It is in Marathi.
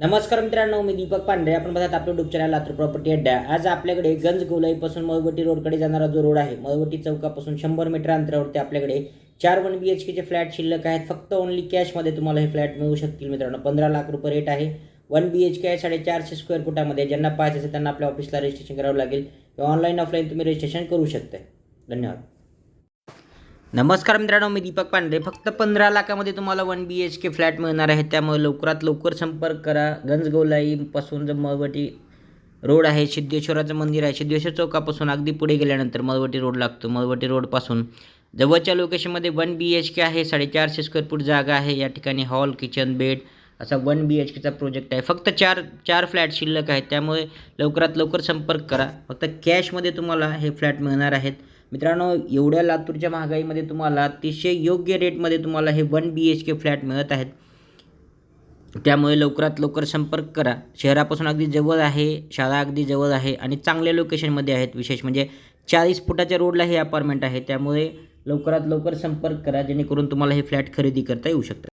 नमस्कार मित्रांनो मी दीपक पांढरे. आपण बघत आपलं युट्यूब चॅनल लातूर प्रॉपर्टी अड्डा. आज आपल्याकडे गंज गोलाईपासून मळवटी रोडकडे जाणारा जो रोड आहे मळवटी चौकापासून शंभर मीटर अंतरावरती आपल्याकडे चार वन बी एच केचे फ्लॅट शिल्लक आहेत. फक्त ओनली कॅशमध्ये तुम्हाला हे फ्लॅट मिळू शकतील मित्रांनो. पंधरा लाख रुपये रेट आहे. वन बी एच के आहे साडेचारशे स्क्वेअर फुटामध्ये. ज्यांना पाहायचं असेल त्यांना आपल्या ऑफिसला रजिस्ट्रेशन करावं लागेल. किंवा ऑनलाईन ऑफलाईन तुम्ही रजिस्ट्रेशन करू शकता धन्यवाद. नमस्कार मित्रांनो मी दीपक पांढरे फक्त पंधरा लाखामध्ये तुम्हाला one B H K flat मिळणार आहे. त्यामुळे लवकरात लवकर संपर्क करा. गंजगोलाईपासून जो मळवटी रोड आहे सिद्धेश्वराचं मंदिर आहे सिद्धेश्वर चौकापासून अगदी पुढे गेल्यानंतर मळवटी रोड लागतो. मळवटी रोडपासून जवळच्या लोकेशनमध्ये वन बी एच के आहे. साडेचारशे स्क्वेअर फूट जागा आहे. या ठिकाणी हॉल किचन बेड असा वन बी एच केचा प्रोजेक्ट आहे. फक्त चार चार फ्लॅट शिल्लक आहेत. त्यामुळे लवकरात लवकर संपर्क करा. फक्त कॅशमध्ये तुम्हाला हे फ्लॅट मिळणार आहेत. मित्रांनो एवढ्या लातूरच्या महागाईमध्ये तुम्हाला अतिशय योग्य रेटमध्ये तुम्हाला हे one B H K flat मिळत आहेत. त्यामुळे लवकरात लवकर संपर्क करा. शहरापासून अगदी जवळ आहे शाळा अगदी जवळ आहे आणि चांगल्या लोकेशनमध्ये आहेत विशेष म्हणजे चाळीस फुटाच्या रोडला हे अपार्टमेंट आहे. त्यामुळे लवकरात लवकर संपर्क करा जेणेकरून तुम्हाला हे फ्लॅट खरेदी करता येऊ शकतात